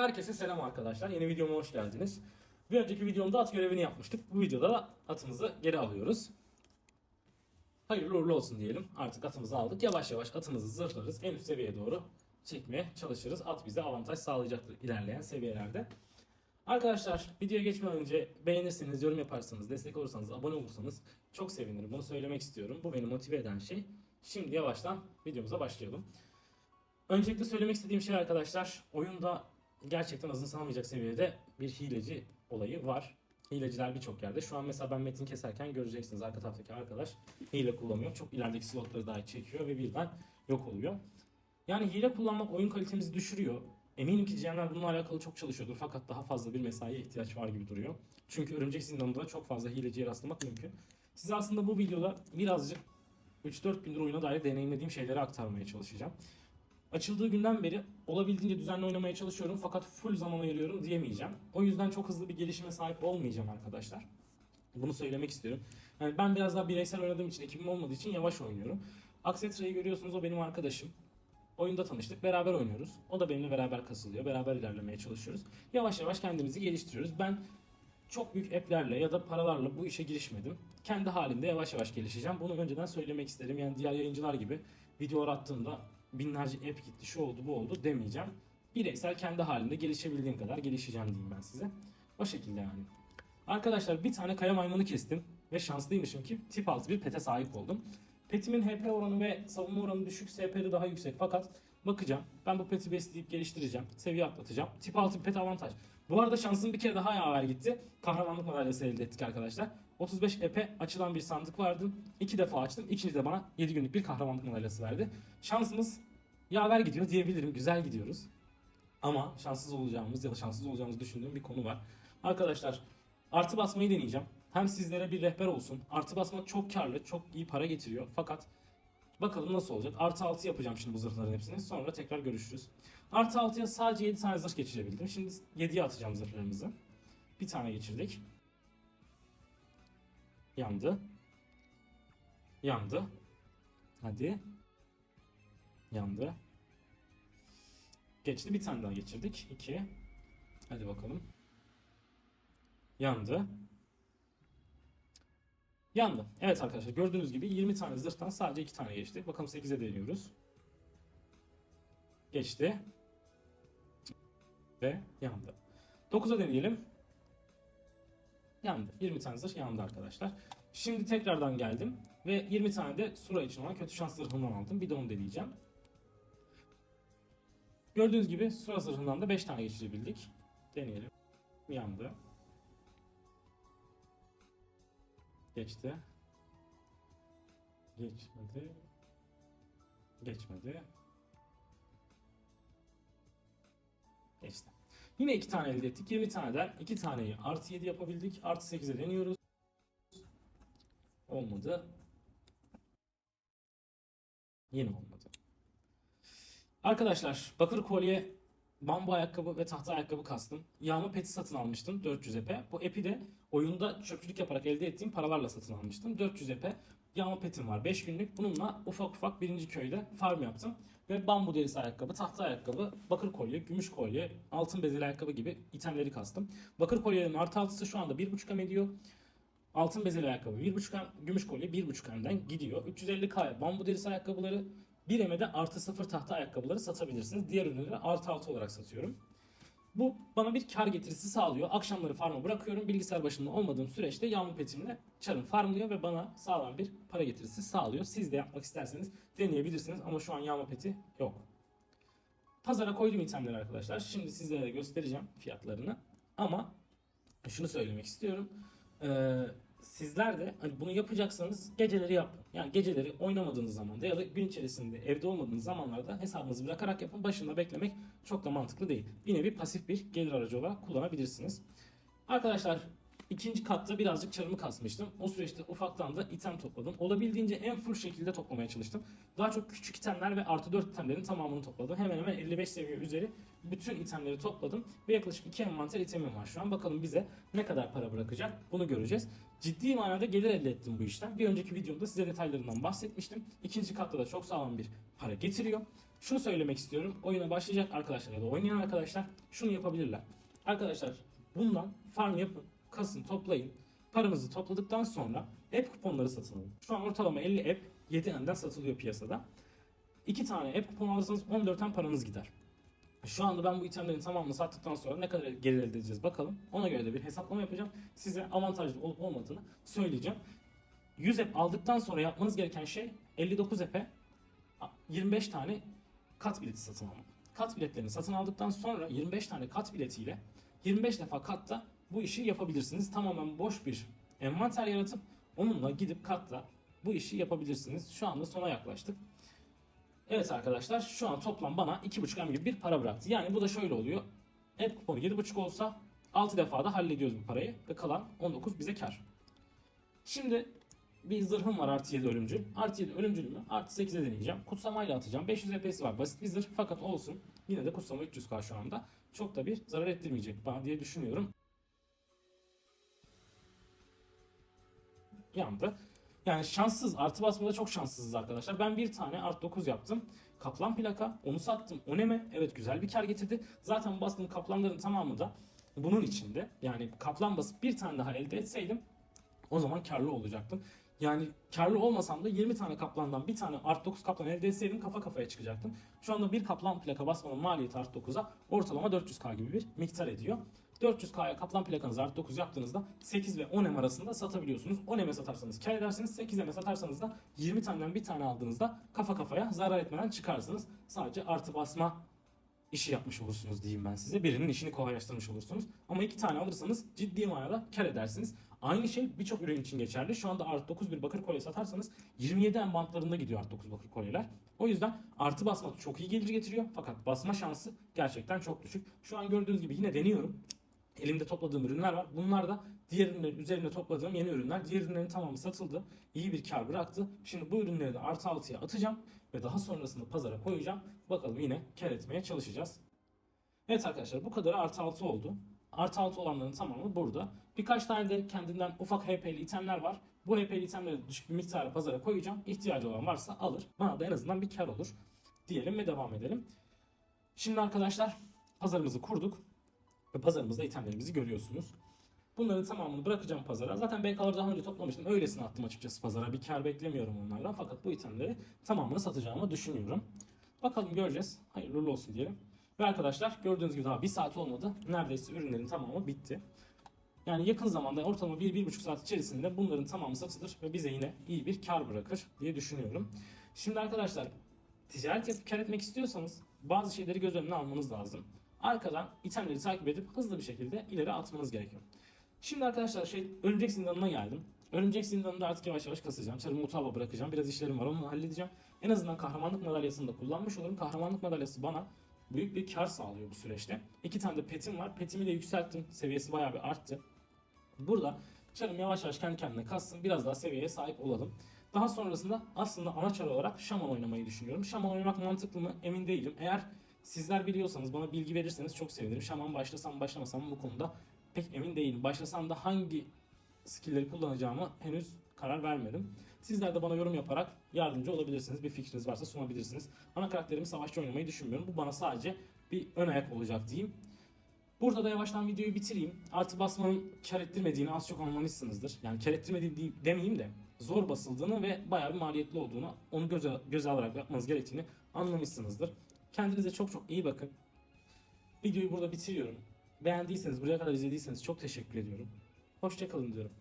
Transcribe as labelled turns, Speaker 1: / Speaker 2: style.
Speaker 1: Herkese selam arkadaşlar. Yeni videoma hoş geldiniz. Bir önceki videomda at görevini yapmıştık. Bu videoda da atımızı geri alıyoruz. Hayırlı uğurlu olsun diyelim. Artık atımızı aldık. Yavaş yavaş atımızı zırhlarız. En üst seviyeye doğru çekmeye çalışırız. At bize avantaj sağlayacaktır ilerleyen seviyelerde. Arkadaşlar videoya geçmeden önce beğenirseniz, yorum yaparsanız, destek olursanız, abone olursanız çok sevinirim. Bunu söylemek istiyorum. Bu beni motive eden şey. Şimdi yavaştan videomuza başlayalım. Öncelikle söylemek istediğim şey arkadaşlar, oyunda gerçekten azımsanamayacak seviyede bir hileci olayı var. Hileciler birçok yerde. Şu an mesela ben metin keserken göreceksiniz arka taraftaki arkadaş hile kullanıyor. Çok ilerideki slotları dahi çekiyor ve birden yok oluyor. Yani hile kullanmak oyun kalitemizi düşürüyor. Eminim ki GM'ler bununla alakalı çok çalışıyordur fakat daha fazla bir mesaiye ihtiyaç var gibi duruyor. Çünkü Örümcek Zindanı'nda çok fazla hileciye rastlamak mümkün. Size aslında bu videoda birazcık 3-4 gündür oyuna dair deneyimlediğim şeyleri aktarmaya çalışacağım. Açıldığı günden beri olabildiğince düzenli oynamaya çalışıyorum fakat full zaman ayırıyorum diyemeyeceğim. O yüzden çok hızlı bir gelişime sahip olmayacağım arkadaşlar. Bunu söylemek istiyorum. Yani ben biraz daha bireysel oynadığım için, ekibim olmadığı için yavaş oynuyorum. Aksetra'yı görüyorsunuz o benim arkadaşım. Oyunda tanıştık, beraber oynuyoruz. O da benimle beraber kasılıyor, beraber ilerlemeye çalışıyoruz. Yavaş yavaş kendimizi geliştiriyoruz. Ben çok büyük app'lerle ya da paralarla bu işe girişmedim. Kendi halimde yavaş yavaş gelişeceğim. Bunu önceden söylemek isterim. Yani diğer yayıncılar gibi videolar attığımda binlerce app gitti, şu oldu, bu oldu demeyeceğim. Bireysel kendi halimde gelişebildiğim kadar gelişeceğim diyeyim ben size. O şekilde yani. Arkadaşlar bir tane kaya maymunu kestim ve şanslıymışım ki tip altı bir pete sahip oldum. Petimin HP oranı ve savunma oranı düşük, SP'de daha yüksek fakat bakacağım. Ben bu peti besleyip geliştireceğim, seviye atlatacağım. Tip altı bir pet avantaj. Bu arada şansım bir kere daha yaver gitti. Kahramanlık madalyası elde ettik arkadaşlar. 35 epe açılan bir sandık vardı. İki defa açtım. İkinci de bana 7 günlük bir kahramanlık madalyası verdi. Şansımız yaver gidiyor diyebilirim. Güzel gidiyoruz. Ama şanssız olacağımız ya da şanssız olacağımızı düşündüğüm bir konu var. Arkadaşlar artı basmayı deneyeceğim. Hem sizlere bir rehber olsun. Artı basmak çok karlı, çok iyi para getiriyor. Fakat bakalım nasıl olacak. Artı 6 yapacağım şimdi bu zırhların hepsini. Sonra tekrar görüşürüz. Artı 6'ya sadece 7 tane zırh geçirebildim. Şimdi 7'ye atacağım zırhlarımızı. Bir tane geçirdik. Yandı. Yandı. Hadi. Yandı. Geçti. Bir tane daha geçirdik. 2. Hadi bakalım. Yandı. Yandı. Evet arkadaşlar gördüğünüz gibi 20 tane zırhtan sadece 2 tane geçti. Bakalım 8'e deniyoruz. Geçti. Ve yandı. 9'a deneyelim. Yandı. 20 tane zırh yandı arkadaşlar. Şimdi tekrardan geldim. Ve 20 tane de Sura için olan kötü şans zırhından aldım. Bir de onu deneyeceğim. Gördüğünüz gibi Sura zırhından da 5 tane geçirebildik. Deneyelim. Yandı. Geçti. Geçmedi. Geçmedi. Geçti. Yine iki tane elde ettik. 20 taneden 2 taneyi artı 7 yapabildik. Artı 8'e deniyoruz. Olmadı. Yine olmadı. Arkadaşlar bakır kolye, bambu ayakkabı ve tahta ayakkabı kastım. Yağma peti satın almıştım 400 epe. Bu epi de oyunda çöpçülük yaparak elde ettiğim paralarla satın almıştım. 400 epe yağma petim var 5 günlük. Bununla ufak ufak birinci köyde farm yaptım. Ve bambu derisi ayakkabı, tahta ayakkabı, bakır kolye, gümüş kolye, altın bezeli ayakkabı gibi itemleri kastım. Bakır kolyelerin artı altısı şu anda 1.5 ediyor. Altın bezeli ayakkabı 1.5 hem, gümüş kolye 1.5 hemden gidiyor. 350k bambu derisi ayakkabıları, 1 emede artı 0 tahta ayakkabıları satabilirsiniz. Diğer ürünleri artı 6 olarak satıyorum. Bu bana bir kar getirisi sağlıyor. Akşamları farm'a bırakıyorum. Bilgisayar başında olmadığım süreçte yağmur petimle çarım farmlıyor ve bana sağlam bir para getirisi sağlıyor. Siz de yapmak isterseniz deneyebilirsiniz ama şu an yağma peti yok. Pazara koydum itemleri arkadaşlar. Şimdi sizlere göstereceğim fiyatlarını. Ama şunu söylemek istiyorum. Ee, sizler de hani bunu yapacaksanız geceleri yapın. Yani geceleri oynamadığınız zamanda ya da gün içerisinde evde olmadığınız zamanlarda hesabınızı bırakarak yapın. Başında beklemek çok da mantıklı değil. Bir nevi pasif bir gelir aracı olarak kullanabilirsiniz. Arkadaşlar İkinci katta birazcık çarımı kasmıştım. O süreçte ufaktan da item topladım. Olabildiğince en full şekilde toplamaya çalıştım. Daha çok küçük itemler ve artı 4 itemlerin tamamını topladım. Hemen hemen 55 seviye üzeri bütün itemleri topladım. Ve yaklaşık 2 envanter itemim var şu an. Bakalım bize ne kadar para bırakacak bunu göreceğiz. Ciddi manada gelir elde ettim bu işten. Bir önceki videomda size detaylarından bahsetmiştim. İkinci katta da çok sağlam bir para getiriyor. Şunu söylemek istiyorum. Oyuna başlayacak arkadaşlar ya da oynayan arkadaşlar şunu yapabilirler. Arkadaşlar bundan farm yapın, kasın, toplayın. Paranızı topladıktan sonra app kuponları satın alın. Şu an ortalama 50 app 7 enden satılıyor piyasada. 2 tane app kupon alırsanız 14 tane paranız gider. Şu anda ben bu itemlerin tamamını sattıktan sonra ne kadar gelir elde edeceğiz bakalım. Ona göre de bir hesaplama yapacağım. Size avantajlı olup olmadığını söyleyeceğim. 100 app aldıktan sonra yapmanız gereken şey 59 app'e 25 tane kat bileti satın almak. Kat biletlerini satın aldıktan sonra 25 tane kat biletiyle 25 defa katta bu işi yapabilirsiniz. Tamamen boş bir envanter yaratıp onunla gidip katta bu işi yapabilirsiniz. Şu anda sona yaklaştık. Evet arkadaşlar şu an toplam bana 2.5 M gibi bir para bıraktı. Yani bu da şöyle oluyor. App kuponu 7.5 olsa 6 defada hallediyoruz bu parayı ve kalan 19 bize kar. Şimdi bir zırhım var artı 7 ölümcül. Artı 7 ölümcülümü artı 8'e deneyeceğim. Kutsamayla atacağım. 500 EP'si var. Basit bir zırh fakat olsun. Yine de kutsama 300k şu anda. Çok da bir zarar ettirmeyecek bana diye düşünüyorum. Yandı. Yani şanssız. Artı basmada çok şanssızız arkadaşlar. Ben bir tane art 9 yaptım. Kaplan plaka. Onu sattım. Oneme. Evet güzel bir kar getirdi. Zaten bastığım kaplanların tamamı da bunun içinde. Yani kaplan basıp bir tane daha elde etseydim o zaman karlı olacaktım. Yani karlı olmasam da 20 tane kaplandan bir tane art 9 kaplan elde etseydim kafa kafaya çıkacaktım. Şu anda bir kaplan plaka basmanın maliyeti art 9'a ortalama 400k gibi bir miktar ediyor. 400k'ya kaplan plakanızı art 9 yaptığınızda 8 ve 10 M arasında satabiliyorsunuz. 10 M'e satarsanız kar edersiniz. 8 M'e satarsanız da 20 taneden bir tane aldığınızda kafa kafaya zarar etmeden çıkarsınız. Sadece artı basma işi yapmış olursunuz diyeyim ben size. Birinin işini kolaylaştırmış olursunuz. Ama iki tane alırsanız ciddi manada kar edersiniz. Aynı şey birçok ürün için geçerli. Şu anda artı 9 bir bakır kolye satarsanız 27 en bantlarında gidiyor artı 9 bakır kolyeler. O yüzden artı basmak çok iyi gelir getiriyor. Fakat basma şansı gerçekten çok düşük. Şu an gördüğünüz gibi yine deniyorum. Elimde topladığım ürünler var. Bunlar da diğer ürünlerin üzerine topladığım yeni ürünler. Diğer ürünlerin tamamı satıldı. İyi bir kar bıraktı. Şimdi bu ürünleri de artı 6'ya atacağım. Ve daha sonrasında pazara koyacağım. Bakalım yine kar etmeye çalışacağız. Evet arkadaşlar bu kadar artı 6 oldu. Artı 6 olanların tamamı burada. Birkaç tane de kendinden ufak HP'li itemler var. Bu HP'li itemleri düşük bir miktara pazara koyacağım. İhtiyacı olan varsa alır. Bana da en azından bir kar olur. Diyelim ve devam edelim. Şimdi arkadaşlar pazarımızı kurduk. Ve pazarımızda itemlerimizi görüyorsunuz. Bunların tamamını bırakacağım pazara. Zaten BK'ları daha önce toplamıştım. Öylesine attım açıkçası pazara. Bir kar beklemiyorum onlardan. Fakat bu itemleri tamamını satacağımı düşünüyorum. Bakalım göreceğiz. Hayırlı uğurlu olsun diyelim. Ve arkadaşlar gördüğünüz gibi daha bir saat olmadı. Neredeyse ürünlerin tamamı bitti. Yani yakın zamanda ortalama 1-1,5 saat içerisinde bunların tamamı satılır ve bize yine iyi bir kar bırakır diye düşünüyorum. Şimdi arkadaşlar ticaret yapıp kar etmek istiyorsanız bazı şeyleri göz önüne almanız lazım. Arkadan itemleri takip edip hızlı bir şekilde ileri atmanız gerekiyor. Şimdi arkadaşlar şey örümcek zindanına geldim. Örümcek zindanında artık yavaş yavaş kasacağım. Çarımı mutfağa bırakacağım. Biraz işlerim var onu halledeceğim. En azından kahramanlık madalyasını da kullanmış olurum. Kahramanlık madalyası bana büyük bir kar sağlıyor bu süreçte. İki tane de petim var. Petimi de yükselttim. Seviyesi bayağı bir arttı. Burada çarım yavaş yavaş kendi kendine kassın. Biraz daha seviyeye sahip olalım. Daha sonrasında aslında ana çar olarak şaman oynamayı düşünüyorum. Şaman oynamak mantıklı mı emin değilim. Eğer sizler biliyorsanız bana bilgi verirseniz çok sevinirim. Şaman başlasam başlamasam bu konuda pek emin değilim. Başlasam da hangi skill'leri kullanacağımı henüz karar vermedim. Sizler de bana yorum yaparak yardımcı olabilirsiniz. Bir fikriniz varsa sunabilirsiniz. Ana karakterimi savaşçı oynamayı düşünmüyorum. Bu bana sadece bir ön ayak olacak diyeyim. Burada da yavaştan videoyu bitireyim. Artı basmanın kar ettirmediğini az çok anlamışsınızdır. Yani kar ettirmediğini demeyeyim de zor basıldığını ve bayağı bir maliyetli olduğunu onu göze, göze alarak yapmanız gerektiğini anlamışsınızdır. Kendinize çok çok iyi bakın. Videoyu burada bitiriyorum. Beğendiyseniz, buraya kadar izlediyseniz çok teşekkür ediyorum. Hoşçakalın diyorum.